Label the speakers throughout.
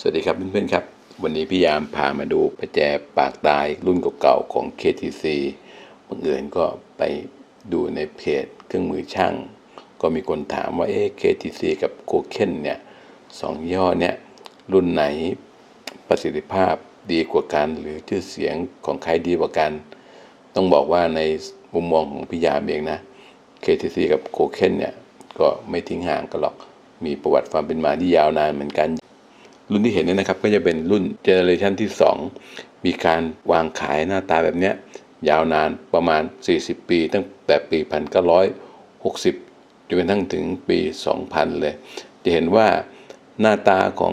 Speaker 1: สวัสดีครับเพื่อนๆครับ วันนี้พี่ยามพามาดูประแจปากตายรุ่นเก่าๆของ KTC บังเอิญก็ไปดูในเพจเครื่องมือช่าง ก็มีคนถามว่าเอ๊ะ KTC กับโคเคนเนี่ยสองย่อเนี่ยรุ่นไหนประสิทธิภาพดีกว่ากันหรือชื่อเสียงของใครดีกว่ากัน ต้องบอกว่าในมุมมองของพี่ยามเองนะ KTC กับโคเคนเนี่ยก็ไม่ทิ้งห่างกันหรอกมีประวัติความเป็นมาที่ยาวนานเหมือนกัน รุ่นที่เห็นเนี่ยนะครับก็จะเป็นรุ่นเจเนอเรชันที่ 2 มีการวางขายหน้าตาแบบเนี้ยยาวนานประมาณ 40 ปี ตั้งแต่ปี 1960จนกระทั่งถึงปี 2000 เลย จะเห็นว่าหน้าตาของ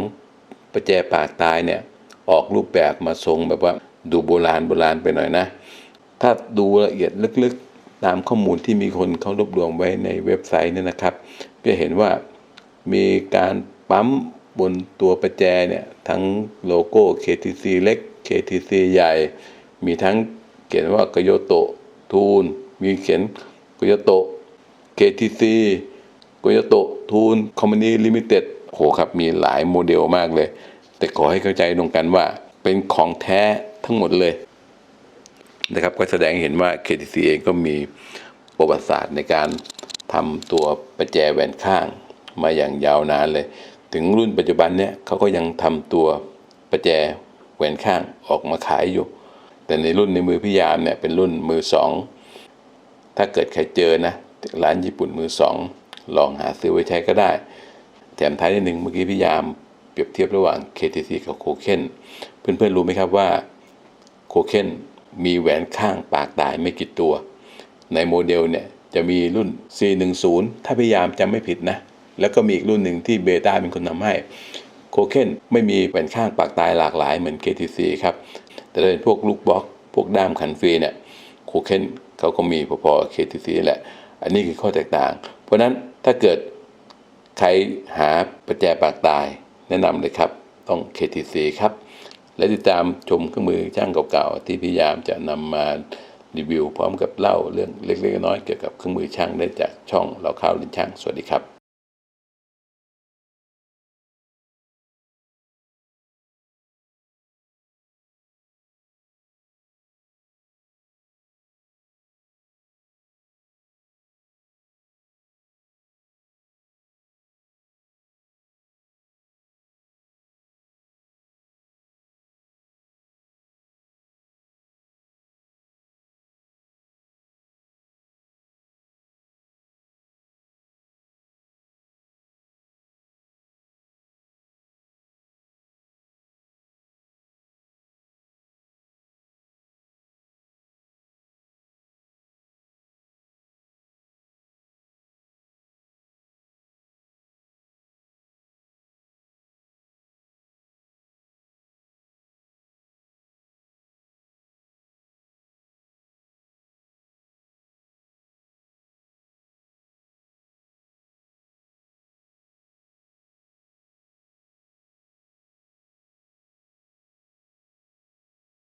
Speaker 1: ประแจปากตายเนี่ยออกรูปแบบมาทรงแบบว่าดูโบราณโบราณไปหน่อยนะ ถ้าดูละเอียดลึกๆ ตามข้อมูลที่มีคนเขารวบรวมไว้ในเว็บไซต์เนี่ยนะครับก็เห็นว่ามีการปั๊ม บนตัวประแจเนี่ยทั้งโลโก้ KTC เล็ก KTC ใหญ่ มีทั้งเขียนว่า g โยโตทูน มีเขียน g โยโต KTC โ o โยโตทูนคอมมานีลิมิเต็ดโหครับมีหลายโมเดลมากเลย แต่ขอให้เข้าใจตรงกันว่าเป็นของแท้ทั้งหมดเลยนะครับก็แสดงเห็นว่า KTC เองก็มีประวัติศาสตร์ในการทำตัวประแจแหวนข้างมาอย่างยาวนานเลย ถึงรุ่นปัจจุบันเนี่ยเขาก็ยังทำตัวประแจแหวนข้างออกมาขายอยู่ แต่ในรุ่นในมือพิยามเนี่ยเป็นรุ่นมือสองถ้าเกิดใครเจอนะร้านญี่ปุ่นมือสองลองหาซื้อไว้ใช้ก็ได้ แถมท้ายนิดหนึ่งเมื่อกี้พี่ยามเปรียบเทียบระหว่าง KTC กับโคเคนเพื่อนๆรู้ไหมครับว่าโคเคนมีแหวนข้างปากตายไม่กี่ตัว ในโมเดลเนี่ยจะมีรุ่น C10 ถ้าพยายามจำไม่ผิดนะ แล้วก็มีอีกรุ่นหนึ่งที่เบต้าเป็นคนทำให้โคเคนไม่มีแหวนข้างปากตายหลากหลายเหมือน KTC ครับ แต่ถ้าเป็นพวกลูกบล็อกพวกด้ามขันฟรีเนี่ยโคเคนเขาก็มีพอๆ KTC แหละ อันนี้คือข้อแตกต่าง เพราะฉะนั้นถ้าเกิดใครหาประแจปากตายแนะนำเลยครับ ต้อง KTC ครับ และติดตามชมเครื่องมือช่างเก่าๆ ที่พยายามจะนำมารีวิวพร้อมกับเล่าเรื่องเล็กๆน้อยๆเกี่ยวกับเครื่องมือช่างได้จากช่องเราข้าวลินช่างสวัสดีครับ